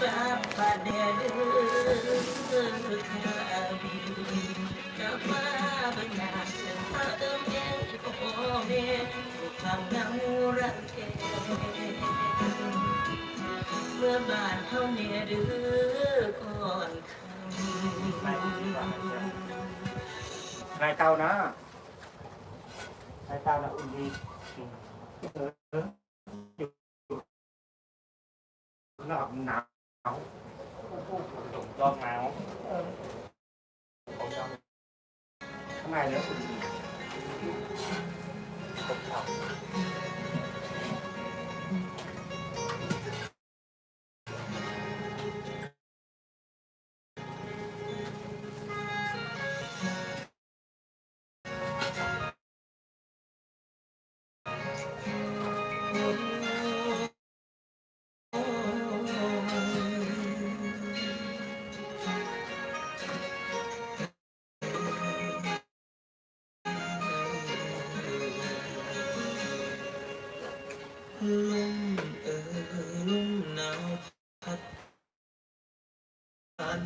ฟ้าป่าแดดเดือดจะมาบังอาจจะมาเติมแกงพ่อแม่ความเหงารังแกเมื่อบานเฮาเนี่ยเดือก่อนคนายเตานะนายเตานะอุ่นดีเอออยู่นอกหนาว จอมหนาวเออผมจอมข้างในเนี่ย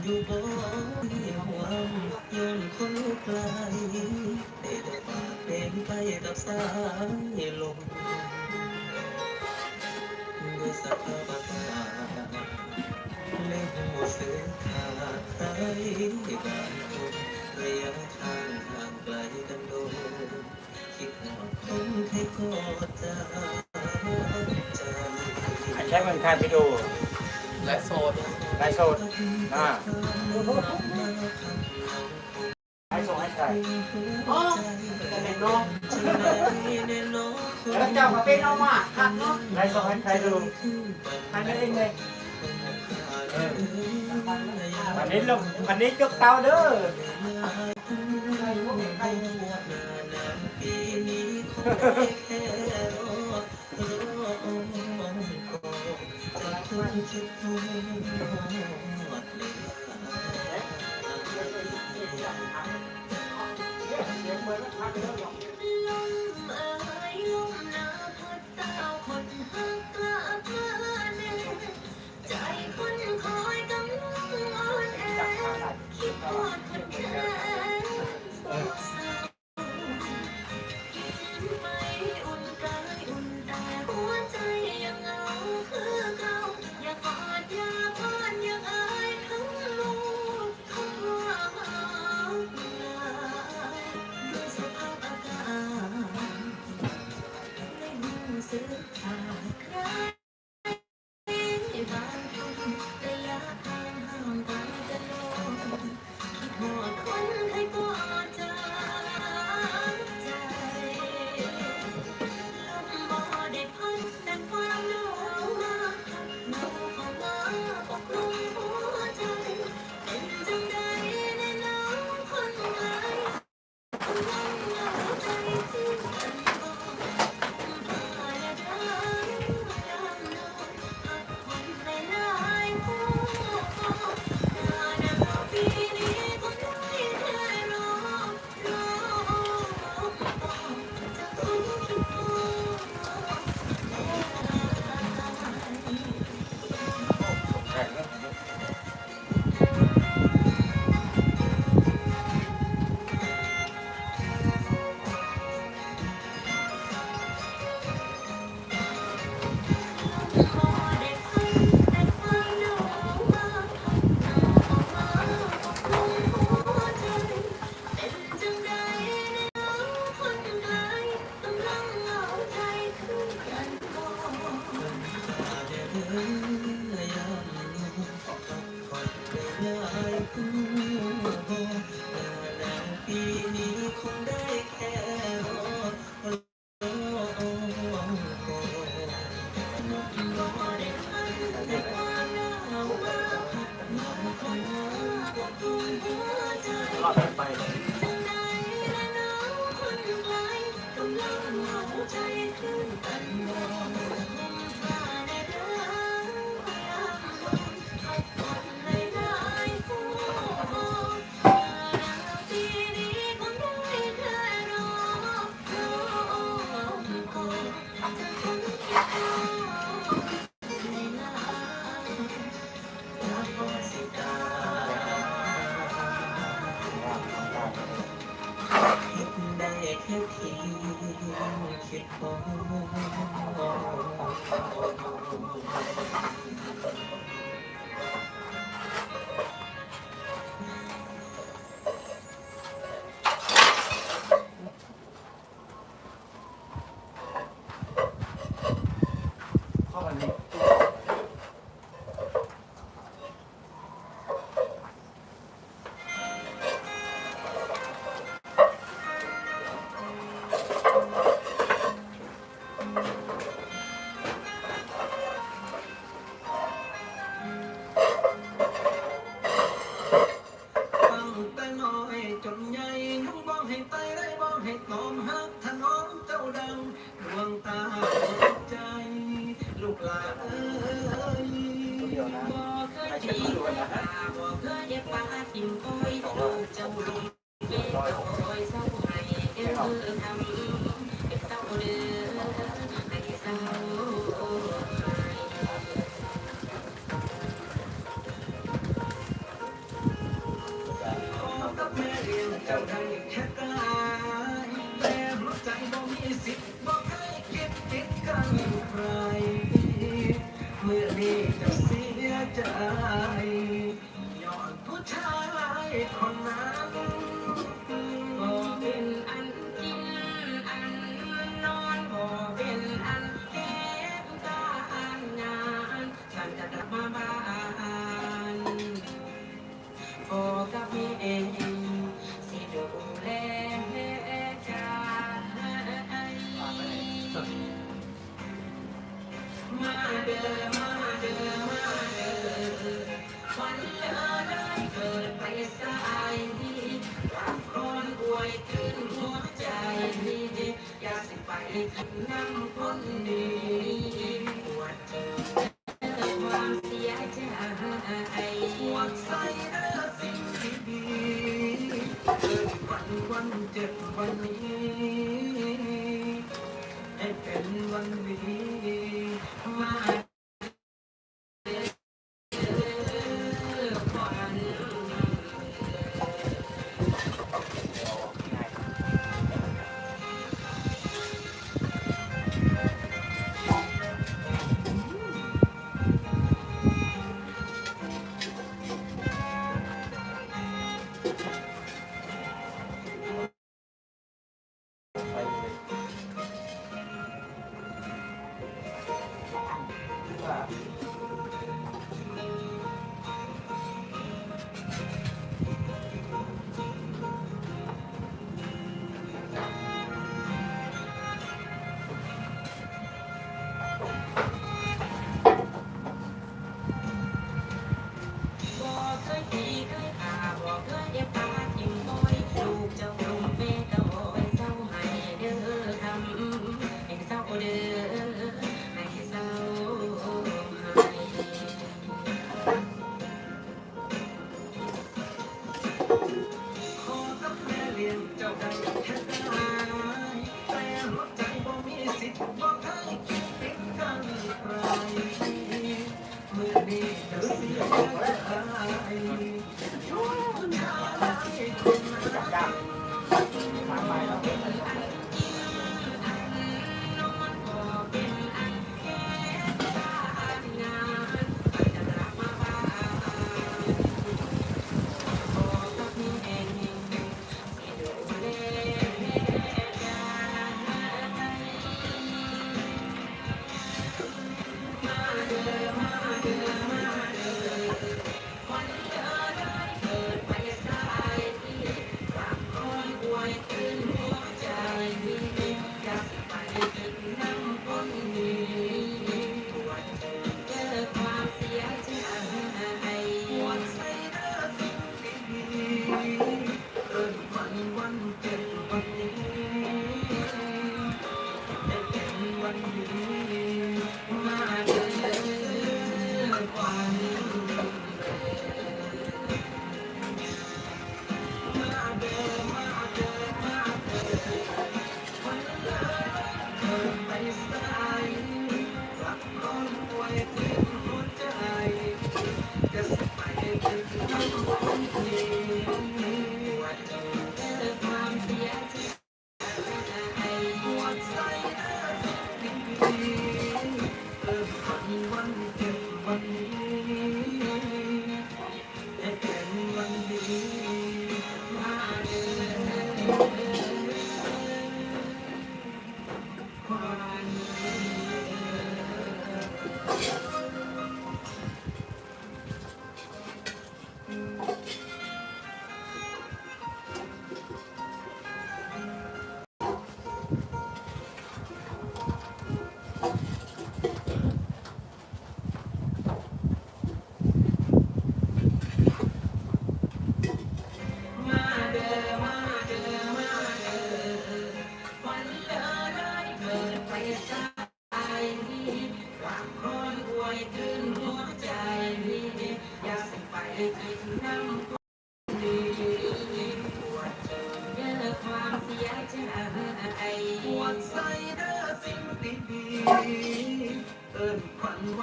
อยู่บ่ที่หวังย้อนคนลุกลายได้แต่ฝากเพลงไปกับสายลมด้วยสภาพอากาศและหัวเสือขาดใครบางคนระยะทางห่างไกลกันโดนคิดหอดคนให้กอดใจไอ้ใช้เมืองไทยไปดูและโซนไลฟ์สด อ่าให้ส่งให้ใครอ๋อแต่เป็นน้องแล้วเจ้าก็เป็นเอามาครับเนาะไลฟ์สดให้ใครดูใครไม่ได้เลยออวันนี้ลงวันนี้จุกเตาเด้อ เสียงเหมือนพักเยอะหรอก 把它把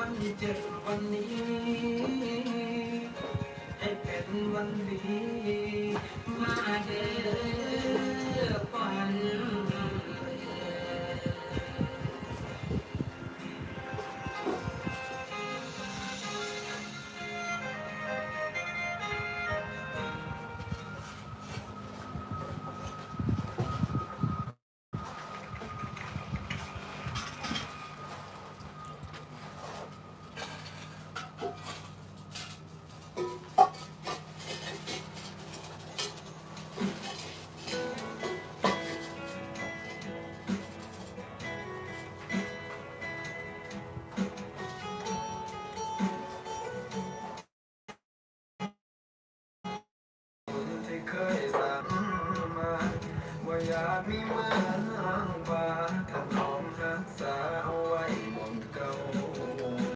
วันที่เจ็บวันนี้ ให้เป็นวันดีมาเด้อ